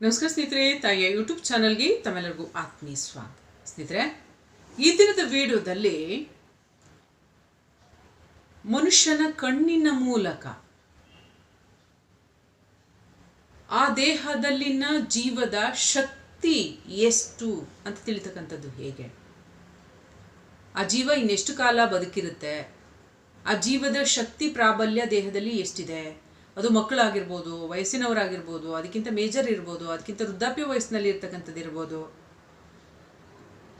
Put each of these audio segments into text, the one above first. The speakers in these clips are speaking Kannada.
ನಮಸ್ಕಾರ ಸ್ನೇಹಿತರೆ ತಾಯಿಯ ಯೂಟ್ಯೂಬ್ ಚಾನಲ್ಗೆ ತಮ್ಮೆಲ್ಲರಿಗೂ ಆತ್ಮೀಯ ಸ್ವಾಗತ. ಸ್ನೇಹಿತರೆ, ಈ ದಿನದ ವಿಡಿಯೋದಲ್ಲಿ ಮನುಷ್ಯನ ಕಣ್ಣಿನ ಮೂಲಕ ಆ ದೇಹದಲ್ಲಿನ ಜೀವದ ಶಕ್ತಿ ಎಷ್ಟು ಅಂತ ತಿಳಿತಕ್ಕಂಥದ್ದು ಹೇಗೆ? ಆ ಜೀವ ಇನ್ನೆಷ್ಟು ಕಾಲ ಬದುಕಿರುತ್ತೆ? ಆ ಜೀವದ ಶಕ್ತಿ ಪ್ರಾಬಲ್ಯ ದೇಹದಲ್ಲಿ ಎಷ್ಟಿದೆ? ಅದು ಮಕ್ಕಳಾಗಿರ್ಬೋದು, ವಯಸ್ಸಿನವರಾಗಿರ್ಬೋದು, ಅದಕ್ಕಿಂತ ಮೇಜರ್ ಇರ್ಬೋದು, ಅದಕ್ಕಿಂತ ವೃದ್ಧಾಪ್ಯ ವಯಸ್ಸಿನಲ್ಲಿ ಇರ್ತಕ್ಕಂಥದ್ದು ಇರ್ಬೋದು.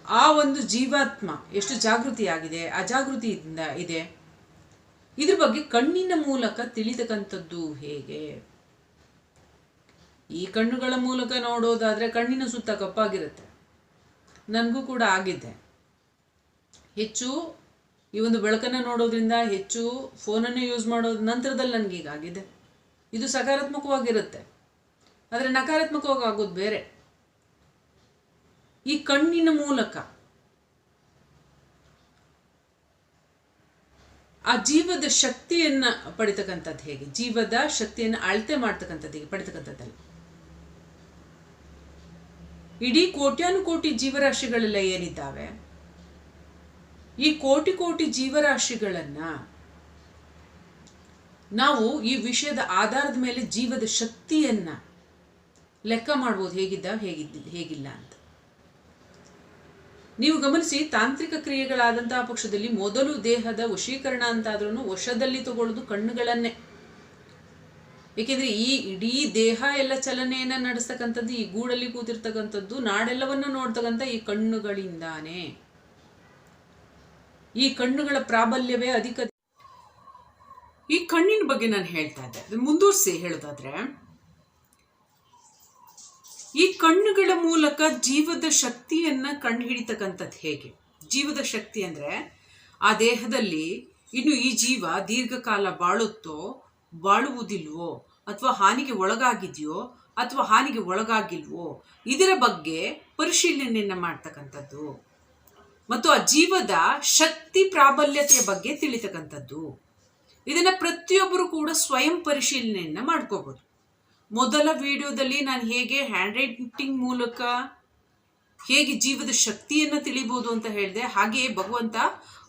ಆ ಒಂದು ಜೀವಾತ್ಮ ಎಷ್ಟು ಜಾಗೃತಿಯಾಗಿದೆ ಅಜಾಗೃತಿಯಿಂದ ಇದೆ ಇದ್ರ ಬಗ್ಗೆ ಕಣ್ಣಿನ ಮೂಲಕ ತಿಳಿತಕ್ಕಂಥದ್ದು ಹೇಗೆ? ಈ ಕಣ್ಣುಗಳ ಮೂಲಕ ನೋಡೋದಾದ್ರೆ ಕಣ್ಣಿನ ಸುತ್ತ ಕಪ್ಪಾಗಿರುತ್ತೆ. ನನಗೂ ಕೂಡ ಆಗಿದೆ. ಹೆಚ್ಚು ಈ ಒಂದು ಬೆಳಕನ್ನು ನೋಡೋದ್ರಿಂದ ಹೆಚ್ಚು ಫೋನನ್ನು ಯೂಸ್ ಮಾಡೋದ್ರ ನಂತರದಲ್ಲಿ ನನಗೀಗಾಗಿದೆ. ಇದು ಸಕಾರಾತ್ಮಕವಾಗಿರುತ್ತೆ. ಆದರೆ ನಕಾರಾತ್ಮಕವಾಗಿ ಆಗೋದು ಬೇರೆ. ಈ ಕಣ್ಣಿನ ಮೂಲಕ ಆ ಜೀವದ ಶಕ್ತಿಯನ್ನ ಪಡಿತಕ್ಕಂಥದ್ದು ಹೇಗೆ? ಜೀವದ ಶಕ್ತಿಯನ್ನು ಅಳತೆ ಮಾಡ್ತಕ್ಕಂಥದ್ದು ಹೇಗೆ? ಪಡಿತಕ್ಕಂಥದ್ದಲ್ಲ. ಇಡೀ ಕೋಟ್ಯಾನುಕೋಟಿ ಜೀವರಾಶಿಗಳೆಲ್ಲ ಏನಿದ್ದಾವೆ? ಈ ಕೋಟಿ ಕೋಟಿ ಜೀವರಾಶಿಗಳನ್ನ ನಾವು ಈ ವಿಷಯದ ಆಧಾರದ ಮೇಲೆ ಜೀವದ ಶಕ್ತಿಯನ್ನ ಲೆಕ್ಕ ಮಾಡ್ಬೋದು ಹೇಗಿದ್ದ ಹೇಗಿದ್ದ, ಹೇಗಿಲ್ಲ ಅಂತ. ನೀವು ಗಮನಿಸಿ, ತಾಂತ್ರಿಕ ಕ್ರಿಯೆಗಳಾದಂತಹ ಪಕ್ಷದಲ್ಲಿ ಮೊದಲು ದೇಹದ ವಶೀಕರಣ ಅಂತಾದ್ರೂ ವಶದಲ್ಲಿ ತಗೊಳ್ಳೋದು ಕಣ್ಣುಗಳನ್ನೇ. ಏಕೆಂದ್ರೆ ಈ ಇಡೀ ದೇಹ ಎಲ್ಲ ಚಲನೆಯನ್ನ ನಡೆಸ್ತಕ್ಕಂಥದ್ದು, ಈ ಗೂಡಲ್ಲಿ ಕೂತಿರ್ತಕ್ಕಂಥದ್ದು, ನಾಡೆಲ್ಲವನ್ನ ನೋಡ್ತಕ್ಕಂಥ ಈ ಕಣ್ಣುಗಳಿಂದಾನೆ. ಈ ಕಣ್ಣುಗಳ ಪ್ರಾಬಲ್ಯವೇ ಅಧಿಕ ಈ ಕಣ್ಣಿನ ಬಗ್ಗೆ ನಾನು ಹೇಳ್ತಾ ಇದ್ದೆ. ಮುಂದುವರಿಸಿ ಹೇಳೋದಾದ್ರೆ, ಈ ಕಣ್ಣುಗಳ ಮೂಲಕ ಜೀವದ ಶಕ್ತಿಯನ್ನ ಕಂಡು ಹಿಡಿತಕ್ಕಂಥದ್ದು ಹೇಗೆ? ಜೀವದ ಶಕ್ತಿ ಅಂದ್ರೆ ಆ ದೇಹದಲ್ಲಿ ಇನ್ನು ಈ ಜೀವ ದೀರ್ಘಕಾಲ ಬಾಳುತ್ತೋ, ಬಾಳುವುದಿಲ್ವೋ, ಅಥವಾ ಹಾನಿಗೆ ಒಳಗಾಗಿದೆಯೋ, ಅಥವಾ ಹಾನಿಗೆ ಒಳಗಾಗಿಲ್ವೋ, ಇದರ ಬಗ್ಗೆ ಪರಿಶೀಲನೆಯನ್ನು ಮಾಡ್ತಕ್ಕಂಥದ್ದು. ಮತ್ತು ಆ ಜೀವದ ಶಕ್ತಿ ಪ್ರಾಬಲ್ಯತೆಯ ಬಗ್ಗೆ ತಿಳಿತಕ್ಕಂಥದ್ದು. ಇದನ್ನ ಪ್ರತಿಯೊಬ್ಬರು ಕೂಡ ಸ್ವಯಂ ಪರಿಶೀಲನೆಯನ್ನು ಮಾಡ್ಕೋಬೋದು. ಮೊದಲ ವಿಡಿಯೋದಲ್ಲಿ ನಾನು ಹೇಗೆ ಹ್ಯಾಂಡ್ ರೈಟಿಂಗ್ ಮೂಲಕ ಹೇಗೆ ಜೀವದ ಶಕ್ತಿಯನ್ನು ತಿಳಿಬೋದು ಅಂತ ಹೇಳಿದೆ, ಹಾಗೆಯೇ ಭಗವಂತ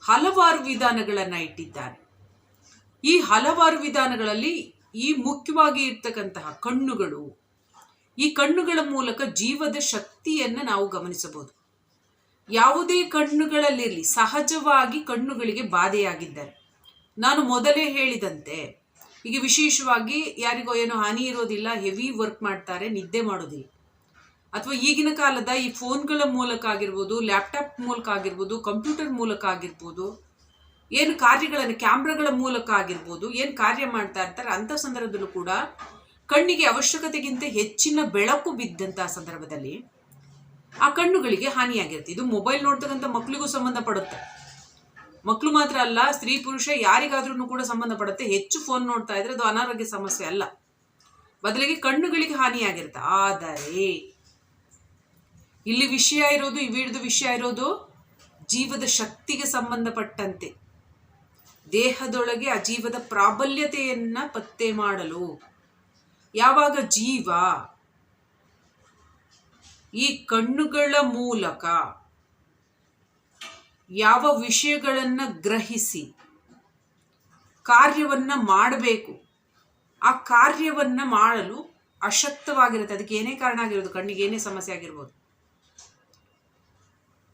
ಹಲವಾರು ವಿಧಾನಗಳನ್ನು ಇಟ್ಟಿದ್ದಾರೆ. ಈ ಹಲವಾರು ವಿಧಾನಗಳಲ್ಲಿ ಈ ಮುಖ್ಯವಾಗಿ ಇರ್ತಕ್ಕಂತಹ ಕಣ್ಣುಗಳು, ಈ ಕಣ್ಣುಗಳ ಮೂಲಕ ಜೀವದ ಶಕ್ತಿಯನ್ನು ನಾವು ಗಮನಿಸಬಹುದು. ಯಾವುದೇ ಕಣ್ಣುಗಳಲ್ಲಿರಲಿ, ಸಹಜವಾಗಿ ಕಣ್ಣುಗಳಿಗೆ ಬಾಧೆಯಾಗಿದ್ದಾರೆ ನಾನು ಮೊದಲೇ ಹೇಳಿದಂತೆ, ಈಗ ವಿಶೇಷವಾಗಿ ಯಾರಿಗೋ ಏನೋ ಹಾನಿ ಇರೋದಿಲ್ಲ ಹೆವಿ ವರ್ಕ್ ಮಾಡ್ತಾರೆ, ನಿದ್ದೆ ಮಾಡೋದಿಲ್ಲ. ಅಥವಾ ಈಗಿನ ಕಾಲದ ಈ ಫೋನ್ಗಳ ಮೂಲಕ ಆಗಿರ್ಬೋದು ಲ್ಯಾಪ್ಟಾಪ್ ಮೂಲಕ ಆಗಿರ್ಬೋದು ಕಂಪ್ಯೂಟರ್ ಮೂಲಕ ಆಗಿರ್ಬೋದು, ಏನು ಕಾರ್ಯಗಳನ್ನು, ಕ್ಯಾಮ್ರಾಗಳ ಮೂಲಕ ಆಗಿರ್ಬೋದು, ಏನು ಕಾರ್ಯ ಮಾಡ್ತಾ ಇರ್ತಾರೆ, ಅಂಥ ಸಂದರ್ಭದಲ್ಲೂ ಕೂಡ ಕಣ್ಣಿಗೆ ಅವಶ್ಯಕತೆಗಿಂತ ಹೆಚ್ಚಿನ ಬೆಳಕು ಬಿದ್ದಂತಹ ಸಂದರ್ಭದಲ್ಲಿ ಆ ಕಣ್ಣುಗಳಿಗೆ ಹಾನಿಯಾಗಿರುತ್ತೆ. ಇದು ಮೊಬೈಲ್ ನೋಡ್ತಕ್ಕಂಥ ಮಕ್ಕಳಿಗೂ ಸಂಬಂಧಪಡುತ್ತೆ. ಮಕ್ಕಳು ಮಾತ್ರ ಅಲ್ಲ, ಸ್ತ್ರೀ ಪುರುಷ ಯಾರಿಗಾದ್ರೂ ಕೂಡ ಸಂಬಂಧಪಡುತ್ತೆ ಹೆಚ್ಚು ಫೋನ್ ನೋಡ್ತಾ ಇದ್ರೆ ಅದು ಅನಾರೋಗ್ಯ ಸಮಸ್ಯೆ ಅಲ್ಲ. ಬದಲಿಗೆ ಕಣ್ಣುಗಳಿಗೆ ಹಾನಿಯಾಗಿರುತ್ತೆ. ಆದರೆ, ಇಲ್ಲಿ ವಿಷಯ ಇರೋದು, ಈ ವಿಷಯ ಇರೋದು ಜೀವದ ಶಕ್ತಿಗೆ ಸಂಬಂಧಪಟ್ಟಂತೆ. ದೇಹದೊಳಗೆ ಆ ಜೀವದ ಪ್ರಾಬಲ್ಯತೆಯನ್ನ ಪತ್ತೆ ಮಾಡಲು. ಯಾವಾಗ ಜೀವ ಈ ಕಣ್ಣುಗಳ ಮೂಲಕ ಯಾವ ವಿಷಯಗಳನ್ನು ಗ್ರಹಿಸಿ, ಕಾರ್ಯವನ್ನು ಮಾಡಬೇಕು. ಆ ಕಾರ್ಯವನ್ನು ಮಾಡಲು ಅಶಕ್ತವಾಗಿರುತ್ತೆ. ಅದಕ್ಕೆ ಏನೇ ಕಾರಣ ಆಗಿರೋದು? ಕಣ್ಣಿಗೆ ಏನೇ ಸಮಸ್ಯೆ ಆಗಿರ್ಬೋದು.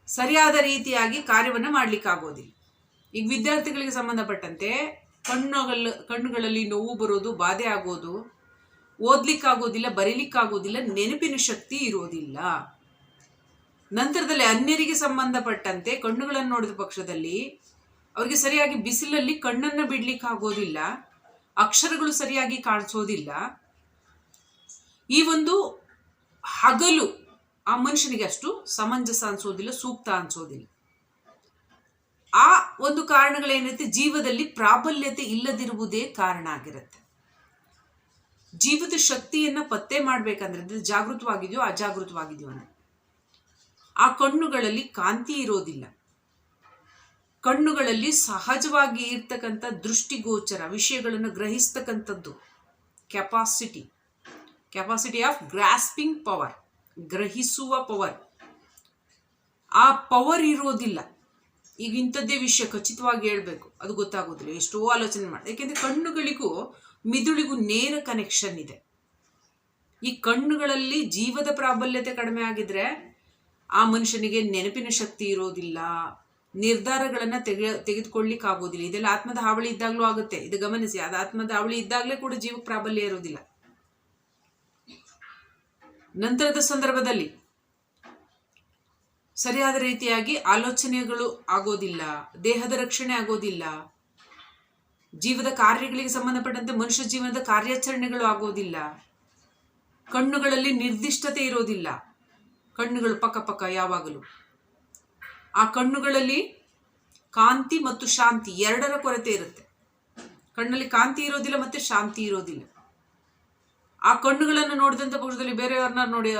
ಸರಿಯಾದ ರೀತಿಯಾಗಿ ಕಾರ್ಯವನ್ನು ಮಾಡ್ಲಿಕ್ಕಾಗೋದಿಲ್ಲ. ಈಗ ವಿದ್ಯಾರ್ಥಿಗಳಿಗೆ ಸಂಬಂಧಪಟ್ಟಂತೆ ಕಣ್ಣುಗಳ ಕಣ್ಣುಗಳಲ್ಲಿ ನೋವು ಬರೋದು, ಬಾಧೆ ಆಗೋದು, ಓದ್ಲಿಕ್ಕಾಗೋದಿಲ್ಲ, ಬರೀಲಿಕ್ಕಾಗೋದಿಲ್ಲ, ನೆನಪಿನ ಶಕ್ತಿ ಇರೋದಿಲ್ಲ. ನಂತರದಲ್ಲಿ ಅನ್ಯರಿಗೆ ಸಂಬಂಧಪಟ್ಟಂತೆ ಕಣ್ಣುಗಳನ್ನು ನೋಡಿದ ಪಕ್ಷದಲ್ಲಿ ಅವರಿಗೆ ಸರಿಯಾಗಿ ಬಿಸಿಲಲ್ಲಿ ಕಣ್ಣನ್ನು ಬಿಡ್ಲಿಕ್ಕೆ ಆಗೋದಿಲ್ಲ ಅಕ್ಷರಗಳು ಸರಿಯಾಗಿ ಕಾಣಿಸೋದಿಲ್ಲ. ಈ ಒಂದು ಹಗಲು ಆ ಮನುಷ್ಯನಿಗೆ ಅಷ್ಟು ಸಮಂಜಸ ಅನ್ಸೋದಿಲ್ಲ, ಸೂಕ್ತ ಅನ್ಸೋದಿಲ್ಲ. ಆ ಒಂದು ಕಾರಣಗಳೇನಿರುತ್ತೆ ಜೀವದಲ್ಲಿ ಪ್ರಾಬಲ್ಯತೆ ಇಲ್ಲದಿರುವುದೇ ಕಾರಣ ಆಗಿರುತ್ತೆ. ಜೀವದ ಶಕ್ತಿಯನ್ನ ಪತ್ತೆ ಮಾಡ್ಬೇಕಂದ್ರೆ, ಜಾಗೃತವಾಗಿದೆಯೋ, ಅಜಾಗೃತವಾಗಿದೆಯೋ ಅಂತ ಆ ಕಣ್ಣುಗಳಲ್ಲಿ ಕಾಂತಿ ಇರೋದಿಲ್ಲ. ಕಣ್ಣುಗಳಲ್ಲಿ ಸಹಜವಾಗಿ ಇರ್ತಕ್ಕಂಥ ದೃಷ್ಟಿಗೋಚರ ವಿಷಯಗಳನ್ನು ಗ್ರಹಿಸ್ತಕ್ಕಂಥದ್ದು capacity capacity of grasping power ಗ್ರಹಿಸುವ ಪವರ್ ಆ ಪವರ್ ಇರೋದಿಲ್ಲ. ಈಗ ಇಂಥದ್ದೇ ವಿಷಯ ಖಚಿತವಾಗಿ ಹೇಳಬೇಕು. ಅದು ಗೊತ್ತಾಗೋದಿಲ್ಲ. ಎಷ್ಟೋ ಆಲೋಚನೆ ಮಾಡಿ. ಯಾಕೆಂದರೆ ಕಣ್ಣುಗಳಿಗೂ ಮಿದುಳಿಗೂ ನೇರ ಕನೆಕ್ಷನ್ ಇದೆ. ಈ ಕಣ್ಣುಗಳಲ್ಲಿ ಜೀವದ ಪ್ರಾಬಲ್ಯತೆ ಕಡಿಮೆ ಆಗಿದ್ರೆ ಆ ಮನುಷ್ಯನಿಗೆ ನೆನಪಿನ ಶಕ್ತಿ ಇರೋದಿಲ್ಲ. ನಿರ್ಧಾರಗಳನ್ನು ತೆಗೆ ತೆಗೆದುಕೊಳ್ಳಿಕ್ಕೆ ಆಗೋದಿಲ್ಲ. ಇದೆಲ್ಲ ಆತ್ಮದ ಹಾವಳಿ ಇದ್ದಾಗಲೂ ಆಗುತ್ತೆ. ಇದು ಗಮನಿಸಿ. ಅದು ಆತ್ಮದ ಹಾವಳಿ ಇದ್ದಾಗಲೇ ಕೂಡ ಜೀವಕ್ಕೆ ಪ್ರಾಬಲ್ಯ ಇರೋದಿಲ್ಲ. ನಂತರದ ಸಂದರ್ಭದಲ್ಲಿ ಸರಿಯಾದ ರೀತಿಯಾಗಿ ಆಲೋಚನೆಗಳು ಆಗೋದಿಲ್ಲ. ದೇಹದ ರಕ್ಷಣೆ ಆಗೋದಿಲ್ಲ. ಜೀವದ ಕಾರ್ಯಗಳಿಗೆ ಸಂಬಂಧಪಟ್ಟಂತೆ ಮನುಷ್ಯ ಜೀವನದ ಕಾರ್ಯಾಚರಣೆಗಳು ಆಗೋದಿಲ್ಲ. ಕಣ್ಣುಗಳಲ್ಲಿ ನಿರ್ದಿಷ್ಟತೆ ಇರೋದಿಲ್ಲ. ಕಣ್ಣುಗಳು ಪಕ್ಕ ಪಕ್ಕ ಯಾವಾಗಲೂ. ಆ ಕಣ್ಣುಗಳಲ್ಲಿ ಕಾಂತಿ ಮತ್ತು ಶಾಂತಿ ಎರಡರ ಕೊರತೆ ಇರುತ್ತೆ. ಕಣ್ಣಲ್ಲಿ ಕಾಂತಿ ಇರೋದಿಲ್ಲ ಮತ್ತೆ ಶಾಂತಿ ಇರೋದಿಲ್ಲ. ಆ ಕಣ್ಣುಗಳನ್ನು ನೋಡಿದಂಥ ಪಕ್ಷದಲ್ಲಿ ಬೇರೆಯವ್ರನ್ನ ನೋಡಿ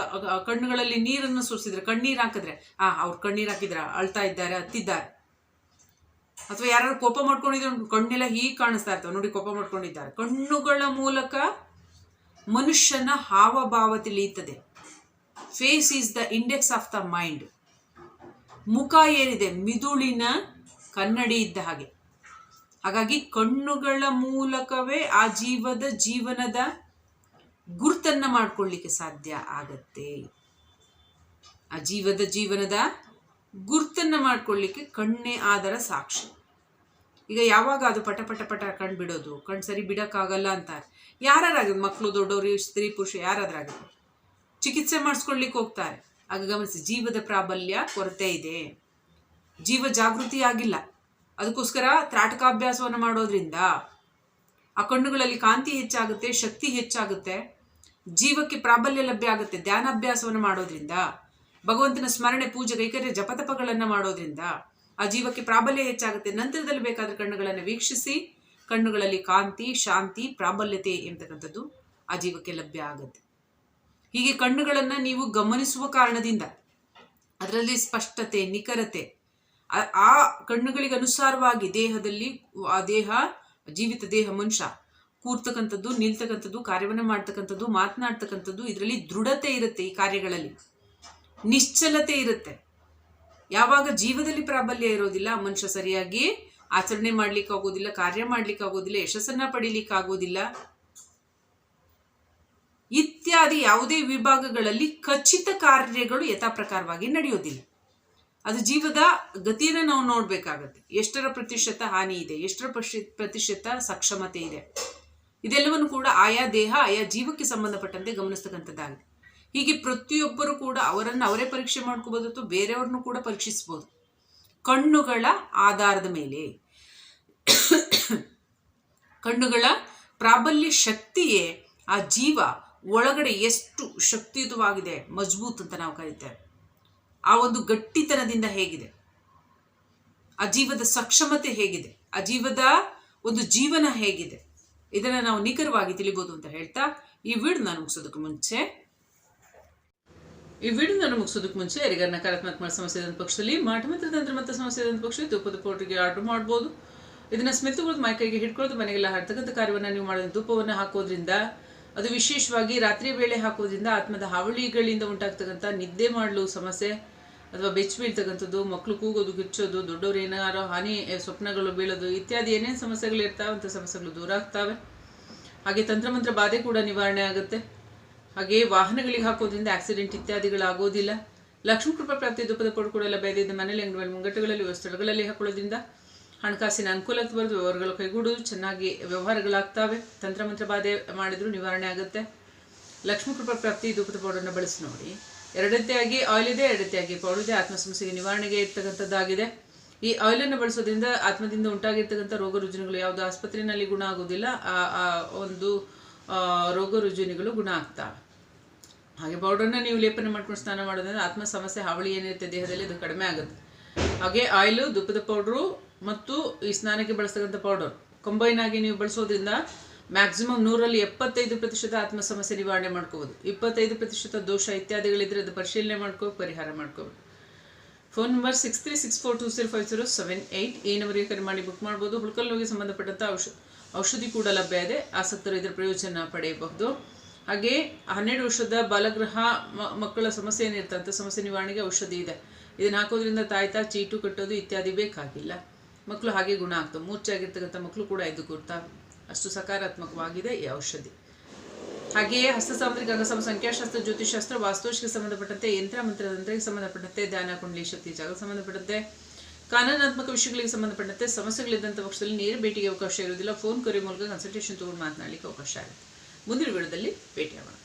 ಕಣ್ಣುಗಳಲ್ಲಿ ನೀರನ್ನು ಸುರಿಸಿದ್ರೆ, ಕಣ್ಣೀರು ಹಾಕಿದ್ರೆ, ಆ, ಅವ್ರು ಕಣ್ಣೀರು ಹಾಕಿದ್ರ ಅಳ್ತಾ ಇದ್ದಾರೆ, ಹತ್ತಿದ್ದಾರೆ. ಅಥವಾ ಯಾರು ಕೋಪ ಮಾಡ್ಕೊಂಡಿದ್ರು ಕಣ್ಣೆಲ್ಲ ಹೀಗೆ ಕಾಣಿಸ್ತಾ ಇರ್ತವೆ. ನೋಡಿ, ಕೋಪ ಮಾಡ್ಕೊಂಡಿದ್ದಾರೆ. ಕಣ್ಣುಗಳ ಮೂಲಕ ಮನುಷ್ಯನ ಹಾವಭಾವ ತಿಳಿಯುತ್ತದೆ face is the index of the mind ಮುಖ ಏನಿದೆ? ಮಿದುಳಿನ ಕನ್ನಡಿ ಇದ್ದ ಹಾಗೆ. ಹಾಗಾಗಿ ಕಣ್ಣುಗಳ ಮೂಲಕವೇ ಆ ಜೀವದ ಜೀವನದ ಗುರುತನ್ನ ಮಾಡಿಕೊಳ್ಳಿಕ್ಕೆ ಸಾಧ್ಯ ಆಗತ್ತೆ. ಆ ಜೀವದ ಜೀವನದ ಗುರ್ತನ್ನು ಮಾಡ್ಕೊಳ್ಳಿಕ್ಕೆ ಕಣ್ಣೇ ಆದರ ಸಾಕ್ಷಿ. ಈಗ ಯಾವಾಗ ಅದು ಪಟ ಪಟ ಪಟ ಕಣ್ ಬಿಡೋದು ಕಣ್ ಸರಿ ಬಿಡಕ್ಕಾಗಲ್ಲ ಅಂತಾರೆ. ಯಾರಾಗಲಿ ಮಕ್ಕಳು ದೊಡ್ಡವರು, ಸ್ತ್ರೀ, ಪುರುಷ, ಯಾರಾದ್ರಾಗಲಿ? ಚಿಕಿತ್ಸೆ ಮಾಡಿಸ್ಕೊಳ್ಳಿಕ್ಕೆ ಹೋಗ್ತಾರೆ. ಆಗ ಗಮನಿಸಿ, ಜೀವದ ಪ್ರಾಬಲ್ಯ ಕೊರತೆ ಇದೆ. ಜೀವ ಜಾಗೃತಿ ಆಗಿಲ್ಲ. ಅದಕ್ಕೋಸ್ಕರ ತ್ರಾಟಕಾಭ್ಯಾಸವನ್ನು ಮಾಡೋದ್ರಿಂದ ಆ ಕಣ್ಣುಗಳಲ್ಲಿ ಕಾಂತಿ ಹೆಚ್ಚಾಗುತ್ತೆ, ಶಕ್ತಿ ಹೆಚ್ಚಾಗುತ್ತೆ, ಜೀವಕ್ಕೆ ಪ್ರಾಬಲ್ಯ ಲಭ್ಯ ಆಗುತ್ತೆ. ಧ್ಯಾನಾಭ್ಯಾಸವನ್ನು ಮಾಡೋದ್ರಿಂದ, ಭಗವಂತನ ಸ್ಮರಣೆ, ಪೂಜೆ, ಕೈಕರ್ಯ, ಜಪತಪಗಳನ್ನು ಮಾಡೋದ್ರಿಂದ ಆ ಜೀವಕ್ಕೆ ಪ್ರಾಬಲ್ಯ ಹೆಚ್ಚಾಗುತ್ತೆ. ನಂತರದಲ್ಲಿ ಬೇಕಾದ ಕಣ್ಣುಗಳನ್ನು ವೀಕ್ಷಿಸಿ, ಕಣ್ಣುಗಳಲ್ಲಿ ಕಾಂತಿ, ಶಾಂತಿ, ಪ್ರಾಬಲ್ಯತೆ ಎಂಬತಕ್ಕಂಥದ್ದು ಆ ಜೀವಕ್ಕೆ ಲಭ್ಯ ಆಗುತ್ತೆ. ಹೀಗೆ ಕಣ್ಣುಗಳನ್ನು ನೀವು ಗಮನಿಸುವ ಕಾರಣದಿಂದ ಅದರಲ್ಲಿ ಸ್ಪಷ್ಟತೆ, ನಿಖರತೆ, ಆ- ಕಣ್ಣುಗಳಿಗೆ ಅನುಸಾರವಾಗಿ ದೇಹದಲ್ಲಿ ಆ ದೇಹ, ಜೀವಿತ ದೇಹ ಮನುಷ್ಯ ಕೂರ್ತಕ್ಕಂಥದ್ದು, ನಿಲ್ತಕ್ಕಂಥದ್ದು, ಕಾರ್ಯವನ್ನು ಮಾಡ್ತಕ್ಕಂಥದ್ದು, ಮಾತನಾಡ್ತಕ್ಕಂಥದ್ದು, ಇದರಲ್ಲಿ ದೃಢತೆ ಇರುತ್ತೆ ಈ ಕಾರ್ಯಗಳಲ್ಲಿ. ನಿಶ್ಚಲತೆ ಇರುತ್ತೆ. ಯಾವಾಗ ಜೀವದಲ್ಲಿ ಪ್ರಾಬಲ್ಯ ಇರೋದಿಲ್ಲ, ಮನುಷ್ಯ ಸರಿಯಾಗಿ ಆಚರಣೆ ಮಾಡ್ಲಿಕ್ಕೆ ಆಗೋದಿಲ್ಲ ಕಾರ್ಯ ಮಾಡ್ಲಿಕ್ಕೆ ಆಗೋದಿಲ್ಲ ಯಶಸ್ಸನ್ನ ಪಡಿಲಿಕ್ಕೆ ಆಗೋದಿಲ್ಲ ಇತ್ಯಾದಿ ಯಾವುದೇ ವಿಭಾಗಗಳಲ್ಲಿ ಖಚಿತ ಕಾರ್ಯಗಳು ಯಥಾಪ್ರಕಾರವಾಗಿ ನಡೆಯೋದಿಲ್ಲ ಅದು ಜೀವದ ಗತಿಯನ್ನು ನಾವು ನೋಡಬೇಕಾಗತ್ತೆ. ಎಷ್ಟರ ಪ್ರತಿಶತ ಹಾನಿ ಇದೆ, ಎಷ್ಟರ ಪ್ರತಿಶತ ಸಕ್ಷಮತೆ ಇದೆ. ಇದೆಲ್ಲವನ್ನು ಕೂಡ ಆಯಾ ದೇಹ, ಆಯಾ ಜೀವಕ್ಕೆ ಸಂಬಂಧಪಟ್ಟಂತೆ ಗಮನಿಸ್ತಕ್ಕಂಥದ್ದಾಗಿದೆ. ಹೀಗೆ ಪ್ರತಿಯೊಬ್ಬರು ಕೂಡ ಅವರನ್ನು ಅವರೇ ಪರೀಕ್ಷೆ ಮಾಡ್ಕೋಬೋದು ಅಥವಾ ಬೇರೆಯವ್ರನ್ನೂ ಕೂಡ ಪರೀಕ್ಷಿಸ್ಬೋದು ಕಣ್ಣುಗಳ ಆಧಾರದ ಮೇಲೆ, ಕಣ್ಣುಗಳ ಪ್ರಾಬಲ್ಯ ಶಕ್ತಿಯೇ ಆ ಜೀವ ಒಳಗಡೆ ಎಷ್ಟು ಶಕ್ತಿಯುತವಾಗಿದೆ, ಮಜಬೂತ್ ಅಂತ ನಾವು ಕರೀತೇವೆ. ಆ ಒಂದು ಗಟ್ಟಿತನದಿಂದ ಹೇಗಿದೆ. ಅಜೀವದ ಜೀವದ ಸಕ್ಷಮತೆ ಹೇಗಿದೆ. ಅಜೀವದ ಜೀವದ ಒಂದು ಜೀವನ ಹೇಗಿದೆ. ಇದನ್ನು ನಾವು ನಿಖರವಾಗಿ ತಿಳಿಬೋದು ಅಂತ ಹೇಳ್ತಾ, ಈ ವಿಡಿಯೋ ನಾನು ಮುಗಿಸೋದಕ್ಕೆ ಮುಂಚೆ, ಈ ವಿಡಿಯೋ ನಾನು ಮುಗಿಸೋದಕ್ಕೆ ಮುಂಚೆ ಯಾರಿಗಾರ ನಕಾರಾತ್ಮಕ ಸಮಸ್ಯೆ ಇದ್ದ ಪಕ್ಷದಲ್ಲಿ ಮಾಟ ಮತ್ತು ತಂತ್ರ ಮತ್ತು ಸಮಸ್ಯೆ ಇದ್ದ ಪಕ್ಷದಲ್ಲಿ ತುಪ್ಪದ ಪೌಡ್ರಿಗೆ ಆರ್ಡರ್ ಮಾಡ್ಬೋದು. ಇದನ್ನ ಸ್ಮಿತ್ಗಳು ಮೈಕೈಗೆ ಹಿಡ್ಕೊಳ್ಳೋದು, ಮನೆಗೆಲ್ಲ ಹರ್ತಕ್ಕಂಥ ಕಾರ್ಯವನ್ನು ನೀವು ಮಾಡೋದು ಧೂಪವನ್ನು ಹಾಕೋದ್ರಿಂದ ಅದು ವಿಶೇಷವಾಗಿ ರಾತ್ರಿ ವೇಳೆ ಹಾಕೋದ್ರಿಂದ ಆತ್ಮದ ಹಾವಳಿಗಳಿಂದ ಉಂಟಾಗ್ತಕ್ಕಂಥ ನಿದ್ದೆ ಮಾಡಲು ಸಮಸ್ಯೆ, ಅಥವಾ ಬೆಚ್ಚ ಬೀಳ್ತಕ್ಕಂಥದ್ದು ಮಕ್ಕಳು ಕೂಗೋದು ಗುಚ್ಚೋದು ದೊಡ್ಡವ್ರು ಏನಾರೋ ಹಾನಿ ಸ್ವಪ್ನಗಳು ಬೀಳೋದು ಇತ್ಯಾದಿ ಏನೇನು ಸಮಸ್ಯೆಗಳು ಇರ್ತಾವೆ, ಅಂಥ ಸಮಸ್ಯೆಗಳು ದೂರ ಆಗ್ತಾವೆ. ಹಾಗೆ ತಂತ್ರಮಂತ್ರ ಬಾಧೆ ಕೂಡ ನಿವಾರಣೆ ಆಗುತ್ತೆ. ಹಾಗೆ ವಾಹನಗಳಿಗೆ ಹಾಕೋದ್ರಿಂದ ಆಕ್ಸಿಡೆಂಟ್ ಇತ್ಯಾದಿಗಳಾಗೋದಿಲ್ಲ. ಲಕ್ಷ್ಮೀ ಕೃಪಾ ಪ್ರಾಪ್ತಿ ಧೂಪದ ಕೊಡು ಕೂಡ ಲಭ್ಯವಿದೆ ಮನೇಲಿ ಅಂಗಡಿ ಮುಂಗಟ್ಟುಗಳಲ್ಲಿ ಸ್ಥಳಗಳಲ್ಲಿ ಹಾಕೊಳ್ಳೋದ್ರಿಂದ ಹಣಕಾಸಿನ ಅನುಕೂಲತೆ ಬರೆದು ವ್ಯವಹಾರಗಳು ಚೆನ್ನಾಗಿ ವ್ಯವಹಾರಗಳಾಗ್ತವೆ. ತಂತ್ರಮಂತ್ರ ಬಾಧೆ ಮಾಡಿದ್ರು ನಿವಾರಣೆ ಆಗುತ್ತೆ. ಲಕ್ಷ್ಮೀ ಕೃಪಾ ಪ್ರಾಪ್ತಿ ಧೂಪದ ಪೌಡರ್ನ ಬಳಸಿ ನೋಡಿ. ಎರಡತ್ತೆಯಾಗಿ ಆಯಿಲ್ ಇದೆ ಎರಡತ್ತಾಗಿ ಪೌಡರ್ ಇದೆ. ಆತ್ಮ ಸಮಸ್ಯೆಗೆ ನಿವಾರಣೆಗೆ ಇರ್ತಕ್ಕಂಥದ್ದಾಗಿದೆ. ಈ ಆಯಿಲನ್ನು ಬಳಸೋದ್ರಿಂದ ಆತ್ಮದಿಂದ ಉಂಟಾಗಿರ್ತಕ್ಕಂಥ ರೋಗ ರುಜಿನಗಳು ಯಾವುದು? ಆಸ್ಪತ್ರೆಯಲ್ಲಿ ಗುಣ ಆಗೋದಿಲ್ಲ ಆ ಒಂದು ರೋಗ ರುಜಿನಗಳು ಗುಣ ಆಗ್ತವೆ. ಹಾಗೆ ಪೌಡರ್ನ ನೀವು ಲೇಪನ ಮಾಡ್ಕೊಂಡು ಸ್ನಾನ ಮಾಡೋದ್ರಿಂದ ಆತ್ಮ ಸಮಸ್ಯೆ, ಹಾವಳಿ ಏನಿರುತ್ತೆ ದೇಹದಲ್ಲಿ ಅದು ಕಡಿಮೆ ಆಗುತ್ತೆ. ಹಾಗೆ ಆಯಿಲು ದುಪ್ಪದ ಪೌಡ್ರು ಮತ್ತು ಈ ಸ್ನಾನಕ್ಕೆ ಬಳಸ್ತಕ್ಕಂಥ ಪೌಡರ್ ಕಂಬೈನ್ ಆಗಿ ನೀವು ಬಳಸೋದ್ರಿಂದ ಮ್ಯಾಕ್ಸಿಮಮ್ ನೂರಲ್ಲಿ ಎಪ್ಪತ್ತೈದು ಪ್ರತಿಶತ ಆತ್ಮ ಸಮಸ್ಯೆ ನಿವಾರಣೆ ಮಾಡ್ಕೋಬೋದು. ಇಪ್ಪತ್ತೈದು ಪ್ರತಿಶತ ದೋಷ ಇತ್ಯಾದಿಗಳಿದ್ರೆ ಅದು ಪರಿಶೀಲನೆ ಮಾಡ್ಕೋ ಪರಿಹಾರ ಮಾಡ್ಕೋಬೋದು phone number six three six four two zero five zero seven eight ಈ ನಂಬರಿಗೆ ಕರೆ ಮಾಡಿ ಬುಕ್ ಮಾಡ್ಬೋದು. ಹುಳ್ಕಲ್ ಸಂಬಂಧಪಟ್ಟಂಥ ಔಷ, ಔಷಧಿ ಕೂಡ ಲಭ್ಯ ಇದೆ. ಆಸಕ್ತರು ಇದರ ಪ್ರಯೋಜನ ಪಡೆಯಬಹುದು. ಹಾಗೆ ಹನ್ನೆರಡು ವರ್ಷದ ಬಾಲಗೃಹ ಮಕ್ಕಳ ಸಮಸ್ಯೆ ಏನಿರ್ತಂಥ ಸಮಸ್ಯೆ ನಿವಾರಣೆಗೆ ಔಷಧಿ ಇದೆ. ಇದನ್ನ ಹಾಕೋದ್ರಿಂದ ತಾಯ್ತಾ, ಚೀಟು ಕಟ್ಟೋದು ಇತ್ಯಾದಿ ಬೇಕಾಗಿಲ್ಲ. ಮಕ್ಕಳು ಹಾಗೆ ಗುಣ ಆಗ್ತವೆ. ಮೂರ್ಛೆ ಆಗಿರ್ತಕ್ಕಂಥ ಮಕ್ಕಳು ಕೂಡ ಎದ್ದು ಕೂರ್ತಾವೆ ಅಷ್ಟು ಸಕಾರಾತ್ಮಕವಾಗಿದೆ ಈ ಔಷಧಿ. ಹಾಗೆಯೇ ಹಸ್ತ ಸಾಮುದ್ರಿಕ ಅಂಗಸಮ, ಸಂಖ್ಯಾಶಾಸ್ತ್ರ ಜ್ಯೋತಿಷಾಸ್ತ್ರ ವಾಸ್ತುಶಿಗೆ ಸಂಬಂಧಪಟ್ಟಂತೆ ಯಂತ್ರ ಮಂತ್ರತಂತ್ರಕ್ಕೆ ಸಂಬಂಧಪಟ್ಟಂತೆ ಧ್ಯಾನ, ಕುಂಡಲಿ, ಶಕ್ತಿ, ಜಾಗ ಸಂಬಂಧಪಟ್ಟಂತೆ ಕಾನೂನಾತ್ಮಕ ವಿಷಯಗಳಿಗೆ ಸಂಬಂಧಪಟ್ಟಂತೆ ಸಮಸ್ಯೆಗಳಿದ್ದಂಥ ಪಕ್ಷದಲ್ಲಿ ನೇರ ಭೇಟಿಗೆ ಅವಕಾಶ ಇರೋದಿಲ್ಲ ಫೋನ್, ಕರೆ ಮೂಲಕ ಕನ್ಸಲ್ಟೇಷನ್ ತಗೊಂಡು ಮಾತನಾಡಲಿಕ್ಕೆ ಅವಕಾಶ ಆಗುತ್ತೆ. ಮುಂದಿನ ವಿಡಿಯೋದಲ್ಲಿ ಭೇಟಿಯಾಗೋಣ.